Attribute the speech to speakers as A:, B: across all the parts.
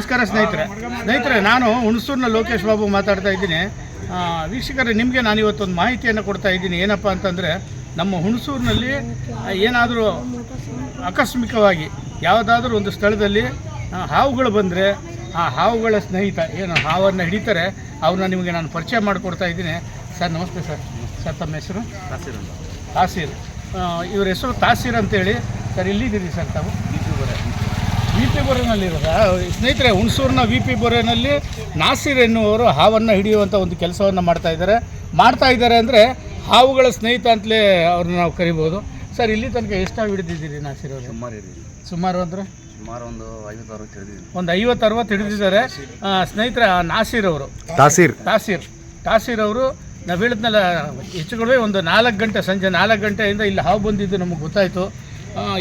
A: ನಮಸ್ಕಾರ ಸ್ನೇಹಿತರೆ. ಸ್ನೇಹಿತರೆ ನಾನು ಹುಣಸೂರಿನ ಲೋಕೇಶ್ ಬಾಬು ಮಾತಾಡ್ತಾ ಇದ್ದೀನಿ. ವೀಕ್ಷಕರೇ ನಿಮಗೆ ನಾನು ಇವತ್ತೊಂದು ಮಾಹಿತಿಯನ್ನು ಕೊಡ್ತಾ ಇದ್ದೀನಿ. ಏನಪ್ಪ ಅಂತಂದರೆ ನಮ್ಮ ಹುಣಸೂರಿನಲ್ಲಿ ಏನಾದರೂ ಆಕಸ್ಮಿಕವಾಗಿ ಯಾವುದಾದ್ರೂ ಒಂದು ಸ್ಥಳದಲ್ಲಿ ಹಾವುಗಳು ಬಂದರೆ ಆ ಹಾವುಗಳ ಸ್ನೇಹಿತ ಏನು ಹಾವನ್ನು ಹಿಡಿತಾರೆ ಅವನ್ನ ನಿಮಗೆ ನಾನು ಪರಿಚಯ ಮಾಡಿಕೊಡ್ತಾ ಇದ್ದೀನಿ. ಸರ್ ನಮಸ್ತೆ ಸರ್. ಸರ್ ತಮ್ಮ ಹೆಸರು? ತಾಸೀರ್ ತಾಸೀರ್. ಇವ್ರ ಹೆಸರು ತಾಸೀರ್ ಅಂತೇಳಿ. ಸರ್ ಇಲ್ಲಿದ್ದೀರಿ ಸರ್ ತಾವು? ವಿ ಪಿ ಬೊರೆನಲ್ಲಿರೋದ ಸ್ನೇಹಿತರೆ ಹುಣಸೂರಿನ ವಿ ಪಿ ಬೊರೆನಲ್ಲಿ ನಾಸಿರ್ ಎನ್ನುವರು ಹಾವನ್ನು ಹಿಡಿಯುವಂಥ ಒಂದು ಕೆಲಸವನ್ನು ಮಾಡ್ತಾ ಇದ್ದಾರೆ. ಮಾಡ್ತಾ ಇದ್ದಾರೆ ಅಂದರೆ ಹಾವುಗಳ ಸ್ನೇಹಿತ ಅಂತಲೇ ಅವ್ರನ್ನ ನಾವು ಕರಿಬೋದು. ಸರ್ ಇಲ್ಲಿ ತನಕ ಎಷ್ಟು ಹಾವು ಹಿಡಿದಿದ್ದೀರಿ ನಾಸಿರ್ ಅವರು?
B: ಸುಮಾರು
A: ಸುಮಾರು ಅಂದರೆ?
B: ಸುಮಾರು ಒಂದು ಐವತ್ತು ಅರವತ್ತು ತಿಳಿದಿದೆ
A: ಒಂದು ಐವತ್ತು ಅರವತ್ತು ಹಿಡಿದಿದ್ದಾರೆ. ಸ್ನೇಹಿತರೆ ನಾಸಿರ್ ನಾಸೀರ್ ಅವರು.
C: ತಾಸೀರ್.
A: ತಾಸೀರ್. ತಾಸೀರ್ ಅವರು ನಾವು ಹೇಳಿದ್ನಲ್ಲ ಹೆಚ್ಚು ಕಡಿಮೆ ಒಂದು ನಾಲ್ಕು ಗಂಟೆ ಸಂಜೆ ನಾಲ್ಕು ಗಂಟೆಯಿಂದ ಇಲ್ಲಿ ಹಾವು ಬಂದಿದ್ದು ನಮಗೆ ಗೊತ್ತಾಯಿತು.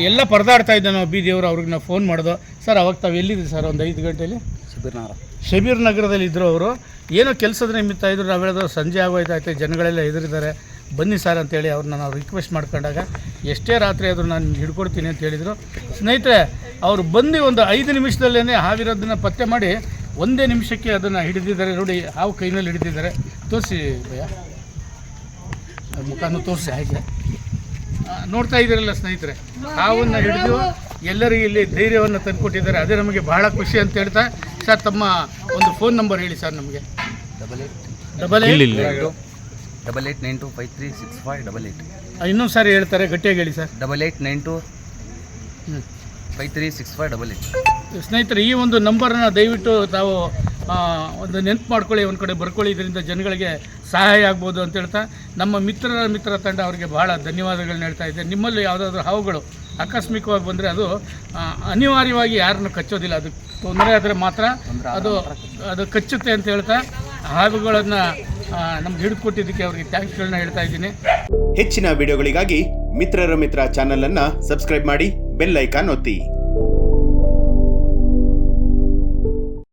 A: ಎಲ್ಲ ಪರದಾಡ್ತಾ ಇದ್ದೆ ನಾವು ದೇವರು ಅವ್ರಿಗೆ ನಾವು ಫೋನ್ ಮಾಡಿದೋ. ಸರ್ ಅವಾಗ ತಾವು ಎಲ್ಲಿದ್ದೀರಿ ಸರ್ ಒಂದು ಐದು ಗಂಟೆಯಲ್ಲಿ
B: ಶಬೀರ್ನಗರ.
A: ಶಬೀರ್ ನಗರದಲ್ಲಿ ಇದ್ದರು ಅವರು. ಏನೋ ಕೆಲಸದ ನಿಮಿತ್ತ ಇದ್ದರು ನಾವು ಹೇಳಿದ್ರು ಸಂಜೆ ಆಗೋಯ್ತಾಯ್ತು ಜನಗಳೆಲ್ಲ ಎದುರಿದ್ದಾರೆ. ಬನ್ನಿ ಸರ್ ಅಂತೇಳಿ ಅವ್ರನ್ನ ನಾವು ರಿಕ್ವೆಸ್ಟ್ ಮಾಡ್ಕೊಂಡಾಗ ಎಷ್ಟೇ ರಾತ್ರಿ ಆದರೂ ನಾನು ಹಿಡ್ಕೊಡ್ತೀನಿ ಅಂತ ಹೇಳಿದರು. ಸ್ನೇಹಿತರೆ ಅವರು ಬಂದು ಒಂದು ಐದು ನಿಮಿಷದಲ್ಲೇ ಹಾವಿರೋದನ್ನು ಪತ್ತೆ ಮಾಡಿ ಒಂದೇ ನಿಮಿಷಕ್ಕೆ ಅದನ್ನು ಹಿಡಿದಿದ್ದಾರೆ. ನೋಡಿ ಹಾವು ಕೈನಲ್ಲಿ ಹಿಡಿದಿದ್ದಾರೆ. ತೋರಿಸಿ ಭಯ ಮುಖಾನು ತೋರಿಸಿ ಹಾಗೆ. ನೋಡ್ತಾ ಇದ್ದೀರಲ್ಲ ಸ್ನೇಹಿತರೆ ಹಾವನ್ನು ಹಿಡಿದು ಎಲ್ಲರಿಗೂ ಇಲ್ಲಿ ಧೈರ್ಯವನ್ನು ತಂದುಕೊಟ್ಟಿದ್ದಾರೆ. ಅದೇ ನಮಗೆ ಬಹಳ ಖುಷಿ ಅಂತ ಹೇಳ್ತಾ ಸರ್ ತಮ್ಮ ಒಂದು ಫೋನ್ ನಂಬರ್ ಹೇಳಿ ಸರ್ ನಮಗೆ.
B: ಡಬಲ್ ಏಟ್
A: ಡಬಲ್ ಏಟ್
C: ಇಲ್ಲಿ
B: double eight nine two five three six five double eight.
A: ಇನ್ನೊಂದು ಸಾರಿ ಹೇಳ್ತಾರೆ ಗಟ್ಟಿಯಾಗಿ ಹೇಳಿ sir.
B: Double eight nine two
A: ಹ್ಞೂ
B: five three six five double eight.
A: ಸ್ನೇಹಿತರೆ ಈ ಒಂದು ನಂಬರನ್ನು ದಯವಿಟ್ಟು ತಾವು ಒಂದು ನೆನಪು ಮಾಡ್ಕೊಳ್ಳಿ ಒಂದು ಕಡೆ ಬರ್ಕೊಳ್ಳಿ ಇದರಿಂದ ಜನಗಳಿಗೆ ಸಹಾಯ ಆಗ್ಬೋದು ಅಂತ ಹೇಳ್ತಾ ನಮ್ಮ ಮಿತ್ರರ ಮಿತ್ರ ತಂಡ ಅವರಿಗೆ ಬಹಳ ಧನ್ಯವಾದಗಳನ್ನ ಹೇಳ್ತಾ ಇದ್ದೆ ನಿಮ್ಮಲ್ಲಿ ಯಾವುದಾದ್ರೂ ಹಾವುಗಳು ಆಕಸ್ಮಿಕವಾಗಿ ಬಂದರೆ ಅದು ಅನಿವಾರ್ಯವಾಗಿ ಯಾರನ್ನು ಕಚ್ಚೋದಿಲ್ಲ. ಅದು ತೊಂದರೆ ಆದರೆ ಮಾತ್ರ ಅದು ಅದು ಕಚ್ಚುತ್ತೆ ಅಂತ ಹೇಳ್ತಾ ಹಾವುಗಳನ್ನು ನಮ್ಗೆ ಹಿಡಿದು ಕೊಟ್ಟಿದ್ದಕ್ಕೆ ಅವರಿಗೆ ಥ್ಯಾಂಕ್ಸ್ಗಳನ್ನ ಹೇಳ್ತಾ ಇದ್ದೀನಿ.
D: ಹೆಚ್ಚಿನ ವಿಡಿಯೋಗಳಿಗಾಗಿ ಮಿತ್ರರ ಮಿತ್ರ ಚಾನಲನ್ನು ಅನ್ನ ಸಬ್ಸ್ಕ್ರೈಬ್ ಮಾಡಿ ಬೆಲ್ ಐಕಾನ್ ಒತ್ತಿ.